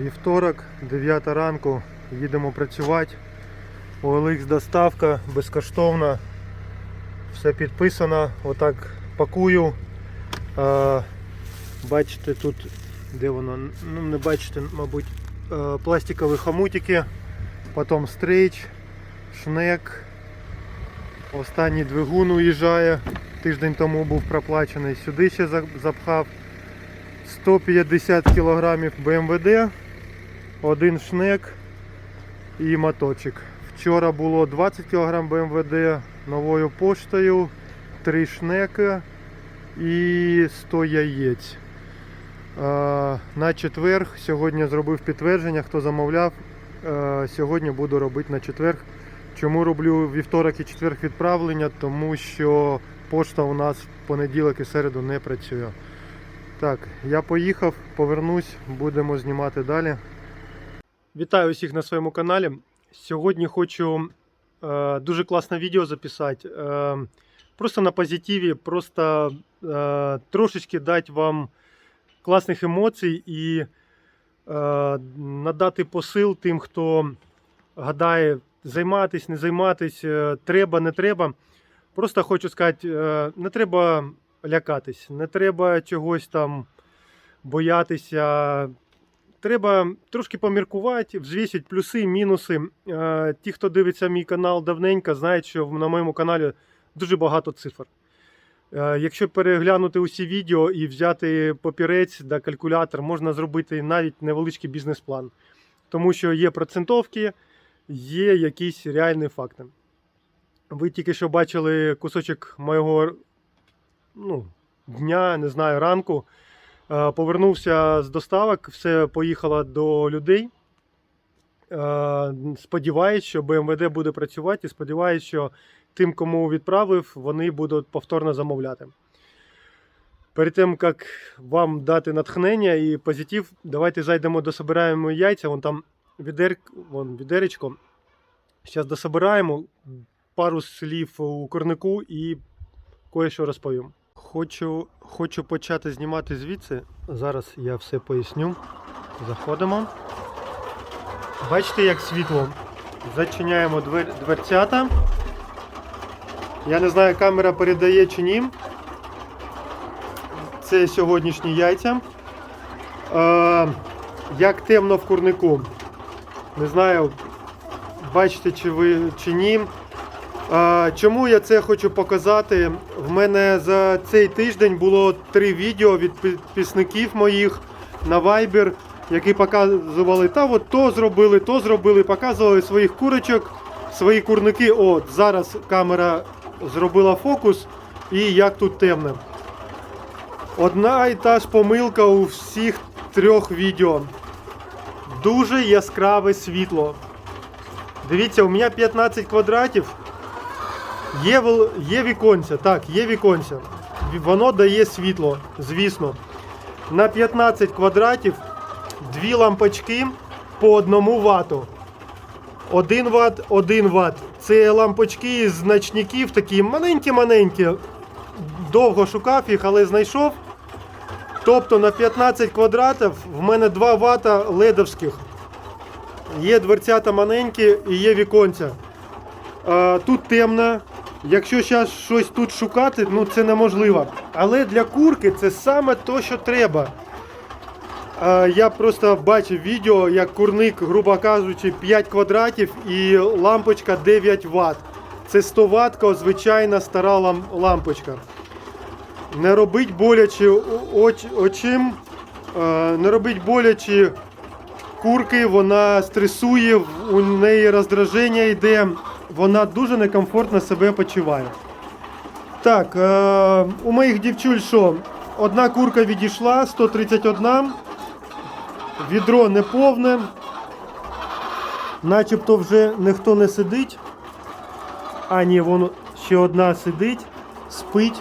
Вівторок, 9 ранку, їдемо працювати. OLX доставка безкоштовна. Все підписано. Отак пакую. А, бачите тут, де воно? Ну не бачите, мабуть, пластикові хомутики, потім стрейч, шнек. Останній двигун уїжджає. Тиждень тому був проплачений. Сюди ще запхав. 150 кг БМВД, один шнек і моточок. Вчора було 20 кг БМВД новою поштою, 3 шнека і 100 яєць. На четверг сьогодні зробив підтвердження, хто замовляв. Сьогодні буду робити на четверг. Чому роблю вівторок і четверг відправлення? Тому що пошта у нас в понеділок і середу не працює. Так, я поїхав, повернусь, будемо знімати далі. Вітаю усіх на своєму каналі. Сьогодні хочу е, дуже класне відео записати. Е, просто на позитиві, просто е, трошечки дати вам класних емоцій і е, надати посил тим, хто гадає, займатись, не займатись, е, треба, не треба. Просто хочу сказати, е, не треба лякатись, не треба чогось там боятися. Треба трошки поміркувати, взвісити плюси, мінуси. Е, Ті, хто дивиться мій канал давненько, знають, що на моєму каналі дуже багато цифр. Е, Якщо переглянути усі відео і взяти папірець та калькулятор, можна зробити навіть невеличкий бізнес-план. Тому що є процентовки, є якісь реальні факти. Ви тільки що бачили кусочок моєго ну, дня, не знаю, ранку. Е, Повернувся з доставок, все поїхало до людей. Е, Сподіваюсь, що БМВД буде працювати і сподіваюсь, що тим, кому відправив, вони будуть повторно замовляти. Перед тим, як вам дати натхнення і позитив, давайте зайдемо до собираємо яйця. Вон там відер... вон, відеречко. Зараз дособираємо пару слів у корнику і кое-що розповім. Хочу, хочу почати знімати звідси. Зараз я все поясню. Заходимо. Бачите, як світло. Зачиняємо двер, дверцята. Я не знаю, камера передає чи ні. Це сьогоднішні яйця. Е, як темно в курнику. Не знаю, бачите чи ви чи ні. Чому я це хочу показати? В мене за цей тиждень було три відео від підписників моїх на Viber, які показували, та от то зробили, то зробили, показували своїх курочок, свої курники. От зараз камера зробила фокус і як тут темно. Одна і та ж помилка у всіх трьох відео. Дуже яскраве світло. Дивіться, у мене 15 квадратів. Є, є віконця, так, є віконця. Воно дає світло, звісно. На 15 квадратів дві лампочки по одному вату. 1 ватт, 1 ватт. Це лампочки з значників, такі маленькі-маленькі. Довго шукав їх, але знайшов. Тобто на 15 квадратів в мене 2 вата ледовських. Є дверцята маленькі і є віконця. Тут темно. Якщо зараз щось тут шукати, ну це неможливо. Але для курки це саме то, що треба. Я просто бачив відео, як курник, грубо кажучи, 5 квадратів і лампочка 9 Вт. Це 100 Вт, звичайна стара лампочка. Не робить боляче оч, очим, не робить боляче курки, вона стресує, у неї роздраження йде, вона дуже некомфортно себе почуває. Так, е, у моїх дівчуль що? Одна курка відійшла, 131, відро не повне, начебто вже ніхто не сидить. А ні, воно ще одна сидить, спить.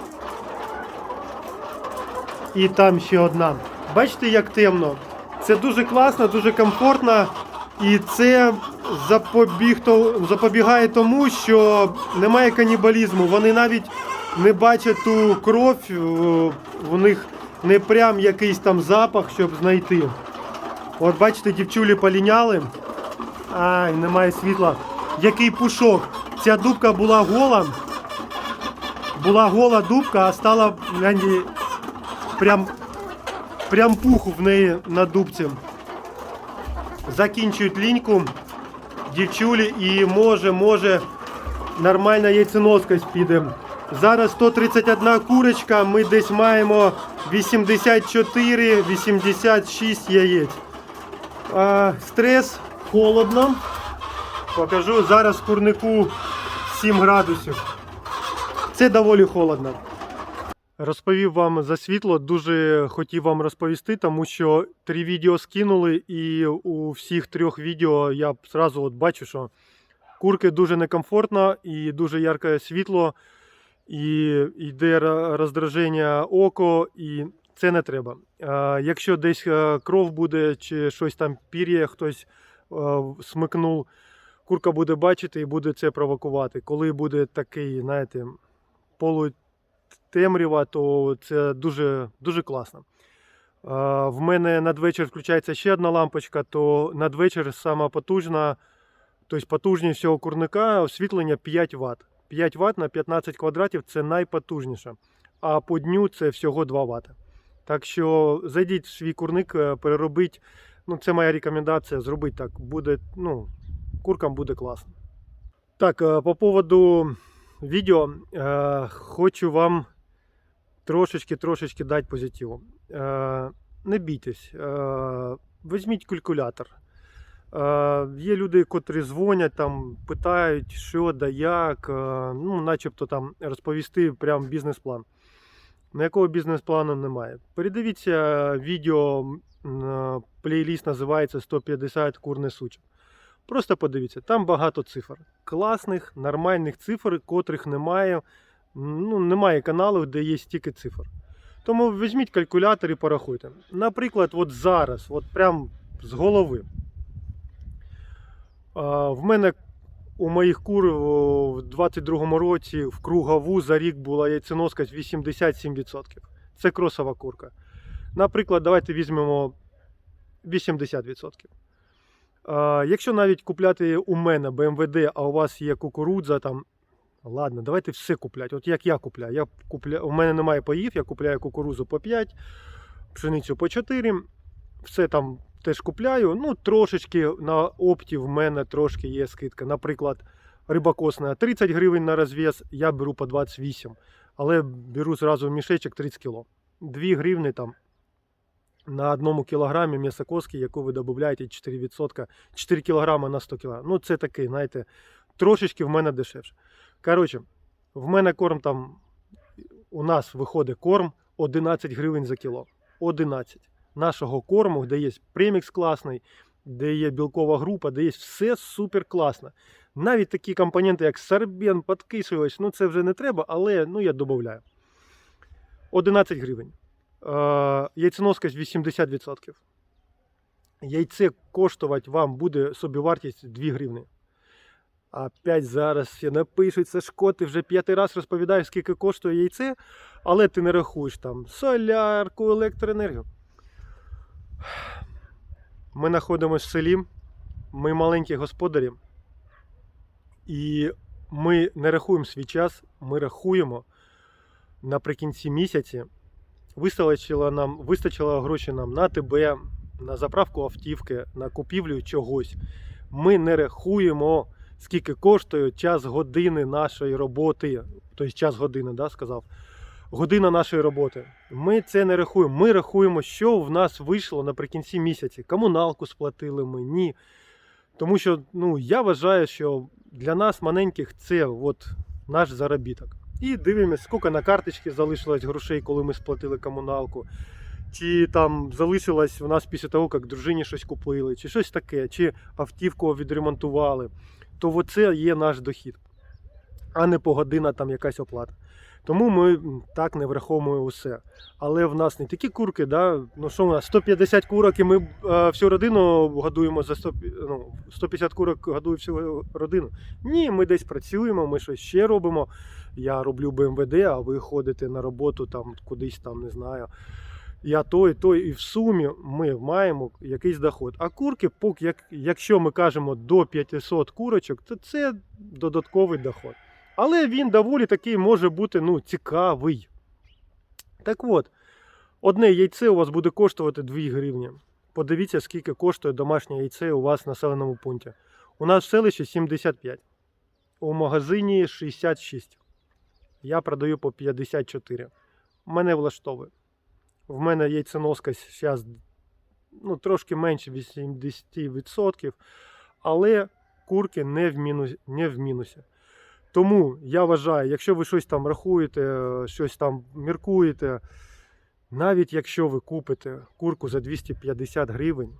І там ще одна. Бачите, як темно? Це дуже класно, дуже комфортно. І це запобіг, запобігає тому, що немає канібалізму. Вони навіть не бачать ту кров, у них не прям якийсь там запах, щоб знайти. От бачите, дівчулі поліняли. Ай, немає світла. Який пушок. Ця дубка була гола. Була гола дубка, а стала гляньте, прям, прям пух в неї на дубці. Закінчують ліньку дівчулі і може, може нормальна яйценоскость піде. Зараз 131 курочка, ми десь маємо 84-86 яєць. А, стрес, холодно. Покажу зараз курнику 7 градусів. Це доволі холодно. Розповів вам за світло, дуже хотів вам розповісти, тому що три відео скинули, і у всіх трьох відео я зразу от бачу, що курки дуже некомфортно і дуже ярке світло, і йде роздраження око, і це не треба. Якщо десь е, кров буде чи щось там пір'я, хтось е, смикнув, курка буде бачити і буде це провокувати. Коли буде такий, знаєте, полутемрява, то це дуже, дуже класно. В мене надвечір включається ще одна лампочка, то надвечір сама потужна, тобто потужність всього курника освітлення 5 Вт. 5 Вт на 15 квадратів це найпотужніше. А по дню це всього 2 Вт. Так що зайдіть в свій курник, е, переробіть. Ну, це моя рекомендація. Зробіть так. Буде, ну, куркам буде класно. Так, е, по поводу відео е, хочу вам трошечки-трошечки дати позитиву. Е, не бійтесь, е, візьміть калькулятор. Е, є люди, котрі дзвонять, там, питають, що да як, е, ну, начебто там розповісти прям бізнес-план. Ніякого бізнес-плану немає. Передивіться відео, е, плейліст називається 150 кур несучих. Просто подивіться, там багато цифр. Класних, нормальних цифр, котрих немає. Ну, немає каналів, де є стільки цифр. Тому візьміть калькулятор і порахуйте. Наприклад, от зараз, от прям з голови. В мене у моїх кур в 22-му році в кругову за рік була яйценоскость 87%. Це кросова курка. Наприклад, давайте візьмемо 80%. Якщо навіть купляти у мене БМВД, а у вас є кукурудза, там, ладно, давайте все купляти. От як я купляю. Я купля... У мене немає паїв, я купляю кукурузу по 5, пшеницю по 4. Все там теж купляю. Ну, трошечки на опті в мене трошки є скидка. Наприклад, рибакосна 30 гривень на розв'яз, я беру по 28, але беру зразу в мішечок 30 кг. 2 гривні там на одному кілограмі м'ясокоски, яку ви додаєте 4%, 4 кг на 100 кг. Ну, це такий, знаєте, трошечки в мене дешевше. Коротше, в мене корм там, у нас виходить корм 11 гривень за кіло. 11 нашого корму, де є премікс класний, де є білкова група, де є все супер класно. Навіть такі компоненти, як сорбен, подкислювач, ну це вже не треба, але ну, я додаю. 11 гривень. Е, яйценоскость 80%. Яйце коштувати вам буде собівартість 2 гривні. Опять зараз всі напишуть, Сашко, ти вже п'ятий раз розповідаєш, скільки коштує яйце, але ти не рахуєш там солярку, електроенергію. Ми знаходимося в селі, ми маленькі господарі, і ми не рахуємо свій час, ми рахуємо наприкінці місяці. Вистачило нам, вистачило гроші нам на ТБ, на заправку автівки, на купівлю чогось. Ми не рахуємо, скільки коштує час години нашої роботи. Тобто час години, да, сказав. Година нашої роботи. Ми це не рахуємо. Ми рахуємо, що в нас вийшло наприкінці місяці. Комуналку сплатили ми, ні. Тому що ну, я вважаю, що для нас маленьких це от наш заробіток. І дивимося, скільки на карточці залишилось грошей, коли ми сплатили комуналку. Чи там залишилось в нас після того, як дружині щось купили, чи щось таке, чи автівку відремонтували. То оце є наш дохід, а не погодина там якась оплата. Тому ми так не враховуємо усе. Але в нас не такі курки, да? ну що у нас 150 курок, і ми е, всю родину годуємо за 100, ну, 150 курок годує всю родину. Ні, ми десь працюємо, ми щось ще робимо. Я роблю БМВД, а ви ходите на роботу там кудись там, не знаю. я той, той, і в сумі ми маємо якийсь доход. А курки, поки, як, якщо ми кажемо до 500 курочок, то це додатковий доход. Але він доволі такий може бути ну, цікавий. Так от, одне яйце у вас буде коштувати 2 гривні. Подивіться, скільки коштує домашнє яйце у вас в населеному пункті. У нас в селищі 75, у магазині 66. Я продаю по 54. Мене влаштовує. В мене яйценоска зараз ну, трошки менше 80%, але курки не в, мінус, не в мінусі. Тому я вважаю, якщо ви щось там рахуєте, щось там міркуєте, навіть якщо ви купите курку за 250 гривень,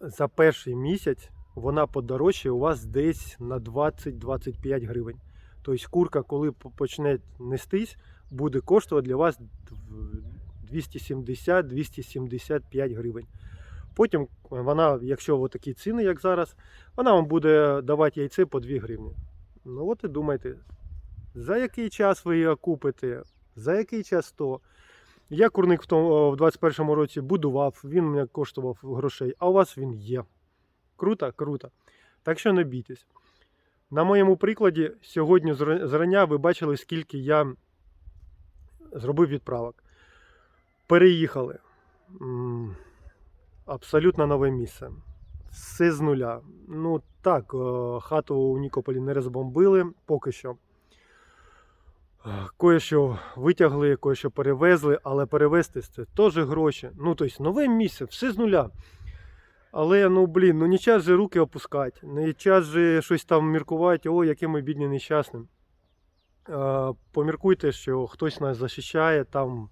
за перший місяць вона подорожчає у вас десь на 20-25 гривень. Тобто курка, коли почне нестись, буде коштувати для вас 270-275 гривень. Потім вона, якщо такі ціни, як зараз, вона вам буде давати яйце по 2 гривні. Ну от і думайте, за який час ви її купите, за який час то. Я курник в, тому, в 21-му році будував, він мені коштував грошей, а у вас він є. Круто, круто. Так що не бійтесь. На моєму прикладі, сьогодні зрання ви бачили, скільки я зробив відправок. Переїхали. Абсолютно нове місце. Все з нуля. Ну так, е, хату у Нікополі не розбомбили поки що. Е, Кое-що витягли, кое-що перевезли, але перевезти це теж гроші. Ну, тобто, нове місце, все з нуля. Але ну блін, ну не час же руки опускати, не час же щось там міркувати, о, яке ми бідні нещасним. Поміркуйте, що хтось нас захищає там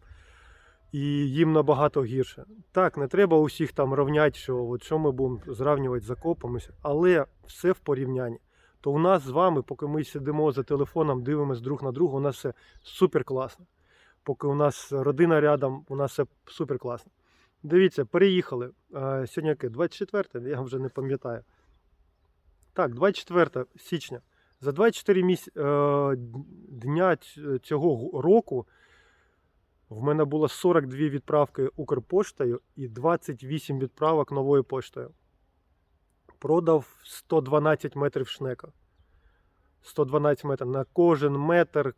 і їм набагато гірше. Так, не треба усіх там рівняти, що от що ми будемо зрівнювати з окопами, але все в порівнянні. То у нас з вами, поки ми сидимо за телефоном, дивимося друг на друга, у нас все супер класно. Поки у нас родина рядом, у нас все супер класно. Дивіться, переїхали. Сьогодні яке? 24, я вже не пам'ятаю. Так, 24 січня. За 24 міс... е, дня цього року в мене було 42 відправки Укрпоштою і 28 відправок новою поштою. Продав 112 метрів шнека. 112 метрів. На кожен метр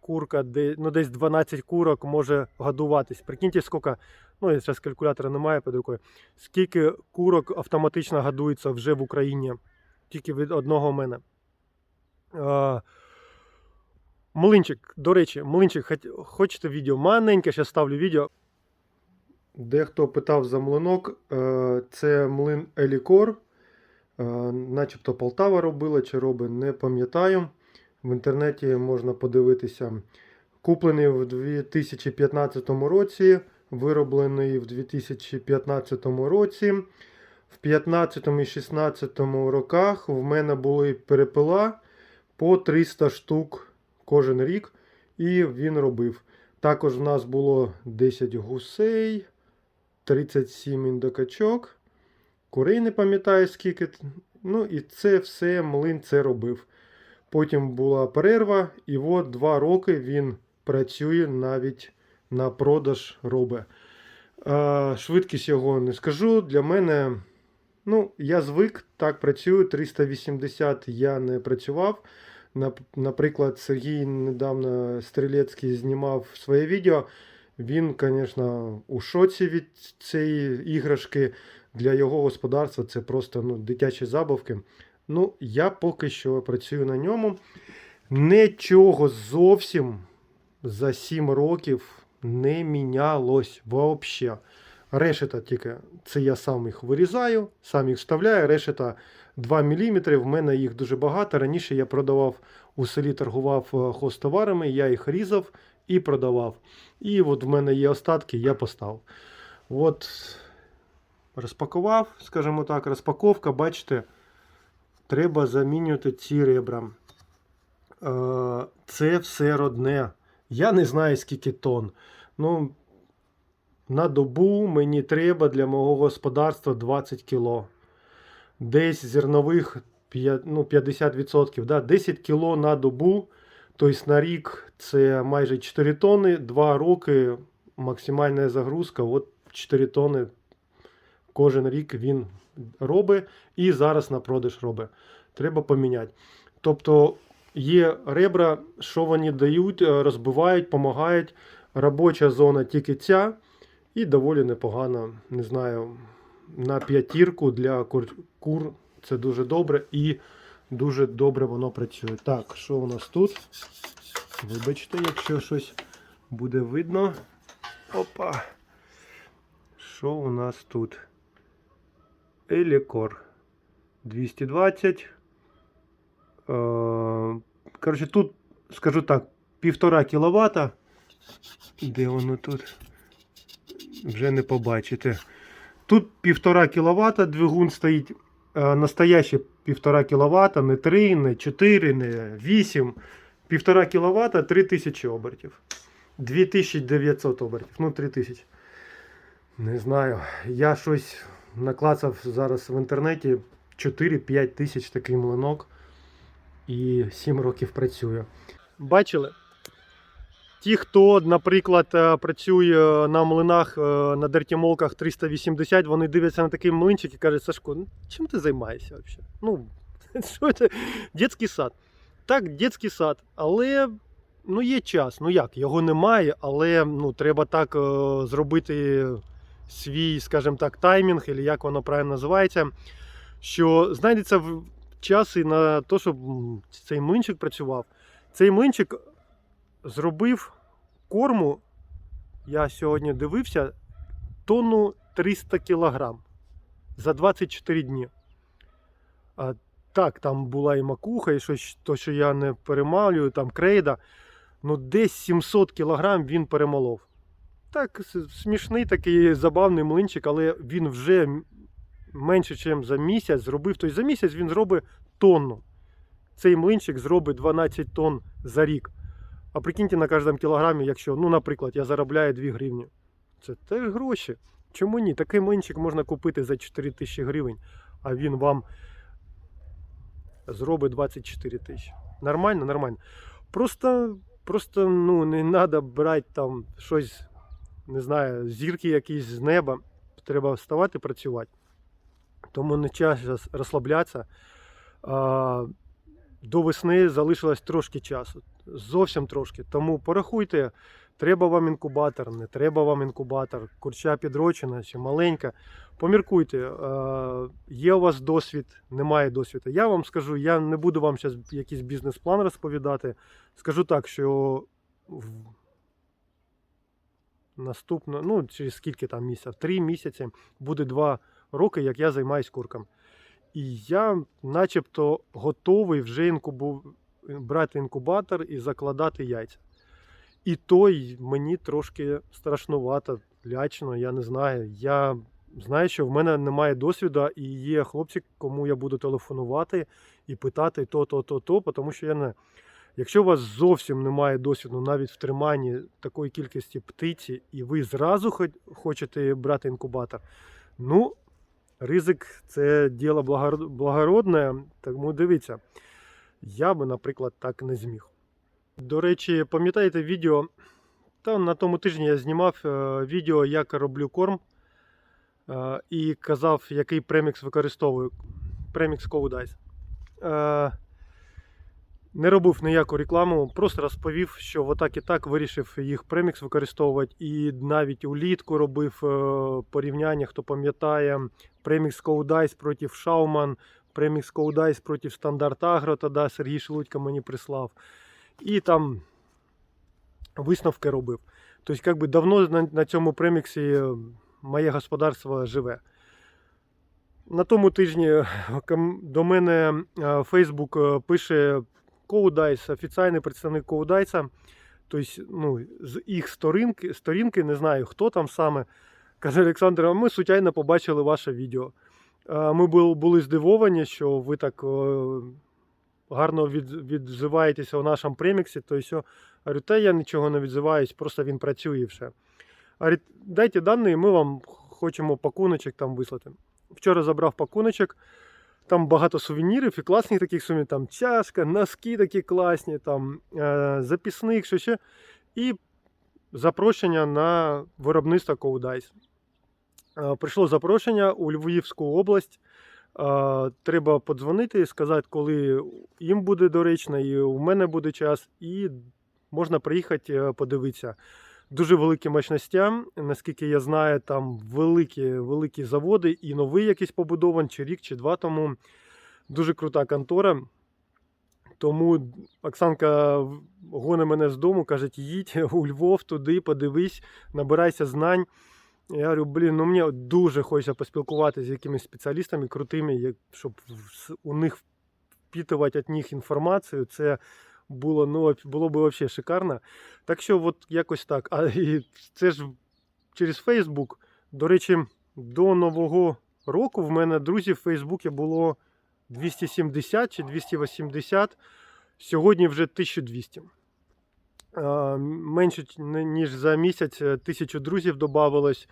курка, ну, десь 12 курок може годуватись. Прикиньте, скільки, ну, я зараз калькулятора немає під рукою, скільки курок автоматично годується вже в Україні тільки від одного мене. А, Млинчик, до речі, млинчик, хочете відео? Маленьке, зараз ставлю відео. Дехто питав за млинок. Е, Це млин Елікор. Е, Начебто Полтава робила чи робить, не пам'ятаю. В інтернеті можна подивитися. Куплений в 2015 році, вироблений в 2015 році. В 15 і 16 роках в мене були перепила по 300 штук кожен рік, і він робив. Також в нас було 10 гусей, 37 індокачок, курей не пам'ятаю скільки. Ну і це все млин це робив. Потім була перерва, і от два роки він працює навіть на продаж робе. Швидкість його не скажу. Для мене, ну, я звик, так працюю. 380 я не працював. Наприклад, Сергій недавно Стрілецький знімав своє відео. Він, звісно, у шоці від цієї іграшки. Для його господарства це просто ну, дитячі забавки. Ну, я поки що працюю на ньому. Нічого зовсім за 7 років не мінялось взагалі. Решета тільки це я сам їх вирізаю, сам їх вставляю. Решета 2 мм. В мене їх дуже багато. Раніше я продавав у селі, торгував е, хозтоварами, я їх різав і продавав. І от в мене є остатки, я поставив. От розпакував, скажімо так, розпаковка, бачите, треба замінювати ці ребра. Е, Це все родне. Я не знаю, скільки тонн. Ну, на добу мені треба для мого господарства 20 кіло. Десь зернових ну, 50%. Да? 10 кіло на добу. Тобто на рік це майже 4 тонни, 2 роки максимальна загрузка. От 4 тони кожен рік він робить і зараз на продаж робить. Треба поміняти. Тобто є ребра, що вони дають, е, розбивають, допомагають. Робоча зона тільки ця, і доволі непогано, не знаю, на п'ятірку для кур, кур це дуже добре і дуже добре воно працює. Так, що у нас тут? Вибачте, якщо щось буде видно. Опа. Що у нас тут? Елікор 220. Е, Коротше, тут, скажу так, півтора кіловата. Де воно тут? Вже не побачите. Тут півтора кіловата двигун стоїть. Е, Настояще півтора кіловата, не 3, не 4, не 8. Півтора кіловата 3000 обертів. 2900 обертів. Ну, 3000. Не знаю. Я щось наклацав зараз в інтернеті 4-5 тисяч такий млинок. І 7 років працює. Бачили? Ті, хто, наприклад, е, працює на млинах е, на дертімолках 380, вони дивляться на такий млинчик і кажуть, Сашко, ну чим ти займаєшся взагалі? Ну, що це? Дітський сад. Так, дитячий сад, але ну, є час. Ну як, його немає, але ну, треба так е, зробити свій, скажімо так, таймінг, або як воно правильно називається, що знайдеться час і на те, щоб цей млинчик працював. Цей млинчик зробив корму, я сьогодні дивився, тонну 300 кілограм за 24 дні. А, так, там була і макуха, і щось, то, що я не перемалюю, там крейда. Ну, десь 700 кілограм він перемолов. Так, смішний такий забавний млинчик, але він вже менше, ніж за місяць зробив. Тобто за місяць він зробить тонну. Цей млинчик зробить 12 тонн за рік. А прикиньте на кожному кілограмі, якщо, ну, наприклад, я заробляю 2 гривні. Це теж гроші. Чому ні? Такий млинчик можна купити за 4 тисячі гривень, а він вам зробить 24 тисячі. Нормально, нормально. Просто, просто ну, не треба брати там щось, не знаю, зірки якісь з неба. Треба вставати працювати. Тому не час розслаблятися. До весни залишилось трошки часу. Зовсім трошки. Тому порахуйте, треба вам інкубатор, не треба вам інкубатор, курча підрочена чи маленька. Поміркуйте, є у вас досвід, немає досвіду. Я вам скажу, я не буду вам зараз якийсь бізнес-план розповідати. Скажу так, що наступно, ну, через скільки там місяців, три місяці буде два роки, як я займаюсь курком. І я начебто готовий вже інкубу... брати інкубатор і закладати яйця. І той мені трошки страшнувато, лячно, я не знаю. Я знаю, що в мене немає досвіду, і є хлопці, кому я буду телефонувати і питати то, то, то, то, тому що я не. Якщо у вас зовсім немає досвіду навіть в триманні такої кількості птиці, і ви зразу хочете брати інкубатор, ну, ризик це діло благородне, тому дивіться, я би, наприклад, так не зміг. До речі, пам'ятаєте відео? Та на тому тижні я знімав е, відео, як роблю корм. е, І казав, який премікс використовую. Премікс Code Ice. Е, Не робив ніяку рекламу, просто розповів, що отак і так вирішив їх премікс використовувати. І навіть улітку робив порівняння, хто пам'ятає, премікс Ice проти Шауман, премікс Ice проти Стандарт Агро, тоді Сергій Шелудько мені прислав. І там висновки робив. Тобто, як би давно на, на цьому преміксі е, моє господарство живе. На тому тижні е, до мене Facebook е, пише Коудайс, офіційний представник Коудайса. Тобто, ну, з їх сторінки, сторінки, не знаю хто там саме. Каже Олександр, ми случайно побачили ваше відео. Ми були здивовані, що ви так гарно відзиваєтеся у нашому преміксі. То все. Говорю, та я нічого не відзиваюсь, просто він працює і все. Говорить, дайте дані, ми вам хочемо пакуночок там вислати. Вчора забрав пакуночок, там багато сувенірів і класних таких сувенірів, там чашка, носки такі класні, там е, записник, що ще. І запрошення на виробництво Ice. Прийшло запрошення у Львівську область. Е, Треба подзвонити і сказати, коли їм буде доречно, і у мене буде час, і можна приїхати е, подивитися. Дуже великі мощностя. Наскільки я знаю, там великі, великі заводи і новий якийсь побудований, чи рік, чи два тому. Дуже крута контора. Тому Оксанка гоне мене з дому, каже, їдь у Львов туди, подивись, набирайся знань. Я говорю, блін, ну мені дуже хочеться поспілкуватися з якимись спеціалістами крутими, щоб у них впітувати від них інформацію. Це було, ну, було б взагалі шикарно. Так що, от якось так. А і це ж через Фейсбук. До речі, до Нового року в мене друзів в Фейсбуці було 270 чи 280. Сьогодні вже 1200. Менше ніж за місяць е, тисячу друзів додавалось.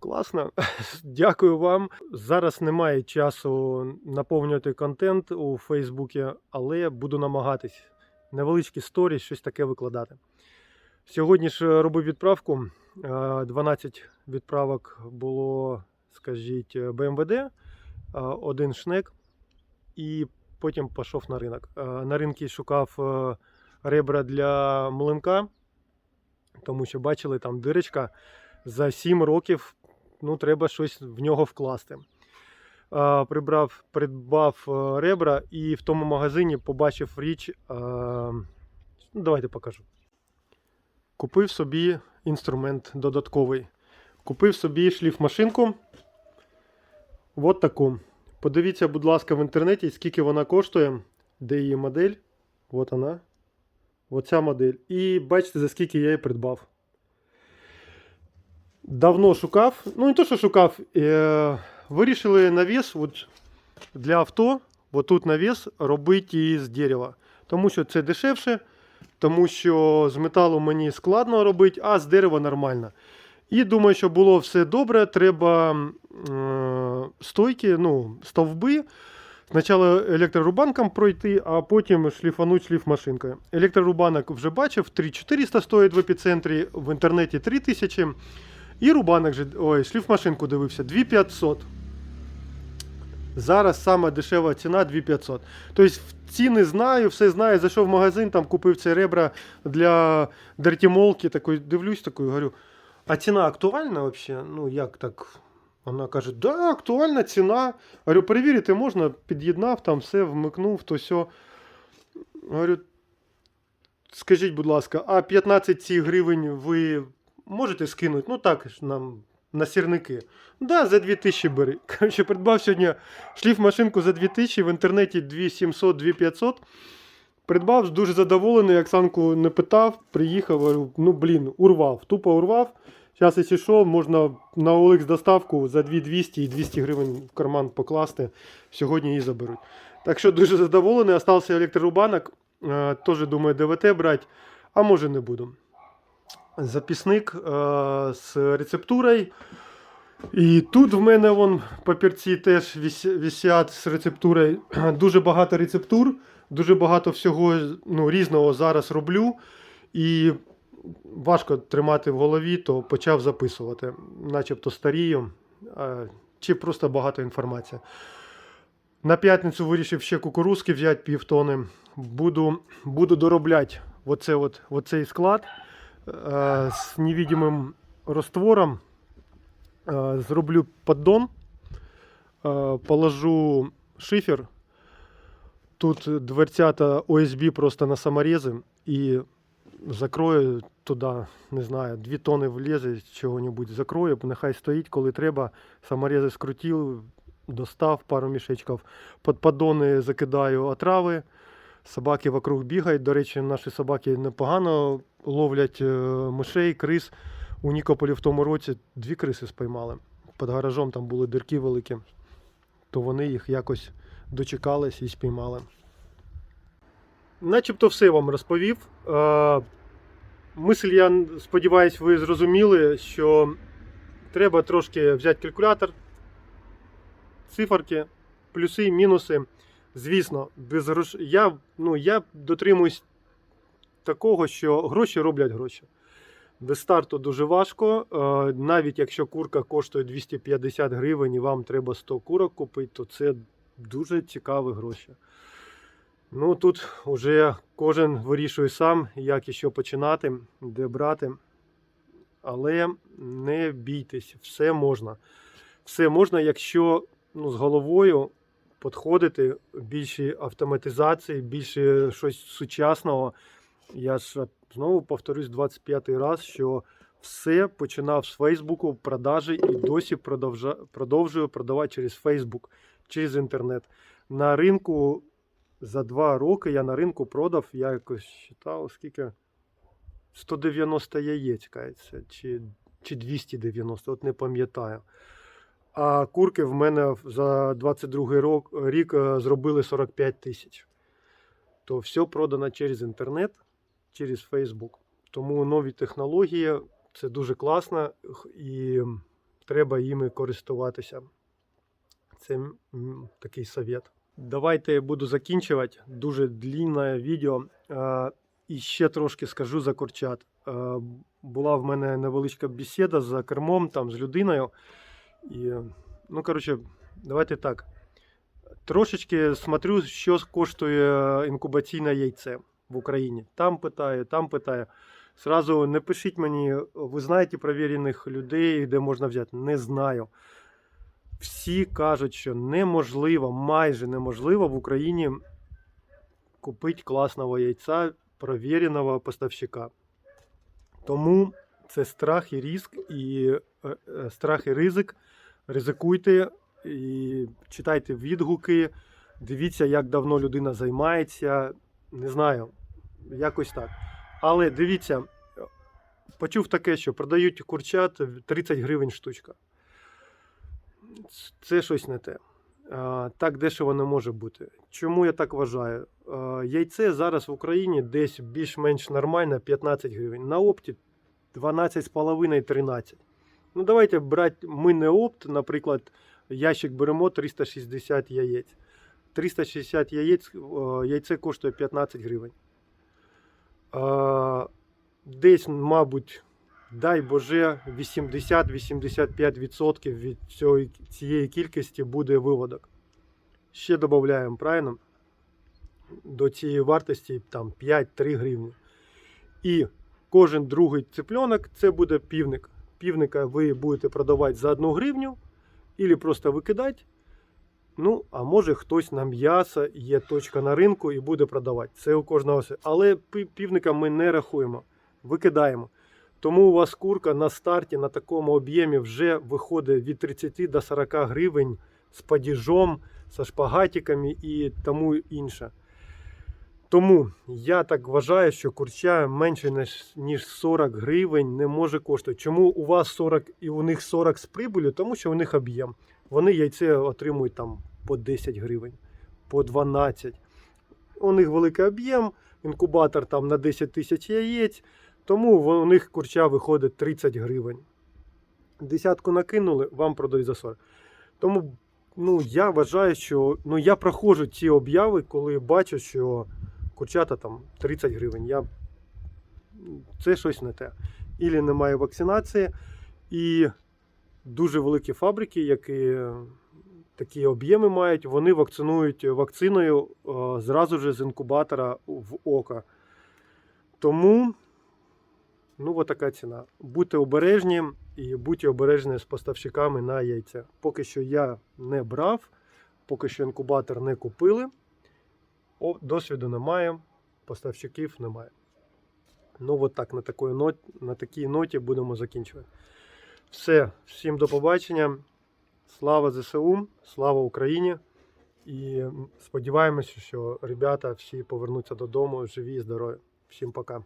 Класно, дякую вам. Зараз немає часу наповнювати контент у Фейсбуці, але буду намагатись невеличкі сторі, щось таке викладати. Сьогодні ж робив відправку. е, 12 відправок було, скажіть, БМВД, е, один шнек, і потім пішов на ринок. Е, На ринку шукав е, ребра для млинка, тому що бачили, там дирочка за 7 років ну, треба щось в нього вкласти. Прибрав, придбав е, ребра і в тому магазині побачив річ. е, ну, давайте покажу. Купив собі інструмент додатковий. Купив собі шліфмашинку. От таку. Подивіться, будь ласка, в інтернеті, скільки вона коштує, де її модель. От вона. Оця модель. І бачите, за скільки я її придбав. Давно шукав. Ну, не то, що шукав. Е, вирішили навіс от, для авто, отут навіс робити із дерева. Тому що це дешевше, тому що з металу мені складно робити, а з дерева нормально. І думаю, що було все добре. Треба е, стойки, ну, стовби. Спочатку електрорубанком пройти, а потім шліфануть шліфмашинкою. Електрорубанок вже бачив, 3400 стоїть в епіцентрі, в інтернеті 3000. І рубанок же, ой, шліфмашинку дивився, 2500. Зараз сама дешева ціна 2500. Тобто ціни знаю, все знаю. Зайшов в магазин, там купив ці ребра для дертімолки. Такий, дивлюсь, такий, говорю, а ціна актуальна взагалі? Ну, як так? Вона каже, да, актуальна ціна. Говорю, перевірити можна, під'єднав, там все, вмикнув, то все. Говорю, скажіть, будь ласка, а 15 ці гривень ви можете скинути? Ну так нам на сірники. Да, за 2000 бери. Коротше, придбав сьогодні шліфмашинку за 2000, в інтернеті 2700, 2500. Придбав, дуже задоволений, Оксанку не питав, приїхав, говорю, ну блін, урвав, тупо урвав. Зараз, якщо що, можна на OLX доставку за 2200 і 200 гривень в карман покласти. Сьогодні її заберуть. Так що дуже задоволений. Остався електрорубанок. Е, Теж думаю, ДВТ брати, а може не буду. Записник е, з рецептурою. І тут в мене вон папірці теж висять з рецептурою. Дуже багато рецептур, дуже багато всього ну, різного зараз роблю. І важко тримати в голові, то почав записувати, начебто старію, чи просто багато інформації. На п'ятницю вирішив ще кукурузки взяти півтони. Буду, буду доробляти оце от, оцей склад е, з невидимим розтвором. Е, зроблю поддон, е, положу шифер. Тут дверцята ОСБ просто на саморези і закрою туди, не знаю, 2 тони влізе чого-небудь, закрою, нехай стоїть, коли треба. Саморези скрутив, достав пару мішечків, під поддони закидаю отрави. Собаки вокруг бігають. До речі, наші собаки непогано ловлять е, мишей, крис. У Нікополі в тому році дві криси спіймали. Під гаражом там були дирки великі, то вони їх якось дочекались і спіймали. Начебто все вам розповів. Е, Мисль, я сподіваюся, ви зрозуміли, що треба трошки взяти калькулятор, циферки, плюси, мінуси. Звісно, без грош... я, ну, я дотримуюсь такого, що гроші роблять гроші. Без старту дуже важко. Е, Навіть якщо курка коштує 250 гривень і вам треба 100 курок купити, то це дуже цікаві гроші. Ну тут вже кожен вирішує сам, як і що починати, де брати. Але не бійтесь, все можна. Все можна, якщо ну, з головою підходити більше автоматизації, більше щось сучасного. Я ж знову повторюсь 25 раз, що все починав з Фейсбуку продажі і досі продовжую продавати через Фейсбук, через інтернет. На ринку за два роки я на ринку продав, я якось читав, скільки 190 яєць, кається, чи, чи 290, от не пам'ятаю. А курки в мене за 22 рок, рік е, зробили 45 тисяч. То все продано через інтернет, через Facebook. Тому нові технології це дуже класно і треба їми користуватися. Це такий совет. Давайте я буду закінчувати. Дуже длінне відео. Е, І ще трошки скажу за курчат. Е, Була в мене невеличка бесіда за кермом там з людиною. І, ну, коротше, давайте так. Трошечки смотрю, що коштує інкубаційне яйце в Україні. Там питаю, там питаю. Сразу не пишіть мені, ви знаєте провірених людей, де можна взяти. Не знаю. Всі кажуть, що неможливо, майже неможливо в Україні купити класного яйця провіреного поставщика. Тому це страх і ризик, і е, е, страх і ризик. Ризикуйте і читайте відгуки, дивіться, як давно людина займається. Не знаю, якось так. Але дивіться, почув таке, що продають курчат 30 гривень штучка. Це щось не те. Так дешево не може бути. Чому я так вважаю? Яйце зараз в Україні десь більш-менш нормально 15 гривень. На опті 12,5-13. Ну, давайте брати, ми не опт, наприклад, ящик беремо 360 яєць. 360 яєць, яйце коштує 15 гривень. Десь, мабуть, дай Боже, 80-85% від цієї, кількості буде виводок. Ще додаємо, правильно? До цієї вартості там 5-3 гривні. І кожен другий цыпленок це буде півник. Півника ви будете продавати за 1 гривню, або просто викидати. Ну, а може хтось на м'ясо, є точка на ринку і буде продавати. Це у кожного. Але півника ми не рахуємо, викидаємо. Тому у вас курка на старті на такому об'ємі вже виходить від 30 до 40 гривень з падіжом, з шпагатиками і тому інше. Тому я так вважаю, що курча менше ніж- ніж 40 гривень не може коштувати. Чому у вас 40 і у них 40 з прибулю? Тому що у них об'єм. Вони яйце отримують там по 10 гривень, по 12. У них великий об'єм, інкубатор там на 10 тисяч яєць, тому у них курча виходить 30 гривень. Десятку накинули, вам продають за 40. Тому ну, я вважаю, що ну, я проходжу ці обяви, коли бачу, що курчата там 30 гривень. Я... Це щось не те. Ілі немає вакцинації, і дуже великі фабрики, які такі об'єми мають, вони вакцинують вакциною зразу ж з інкубатора в око. Тому ну, от така ціна. Будьте обережні і будьте обережні з поставщиками на яйця. Поки що я не брав, поки що інкубатор не купили. О, досвіду немає, поставщиків немає. Ну, от так, на, такої нот, на такій ноті будемо закінчувати. Все, всім до побачення. Слава ЗСУ, слава Україні. І сподіваємося, що ребята всі повернуться додому живі і здорові. Всім пока.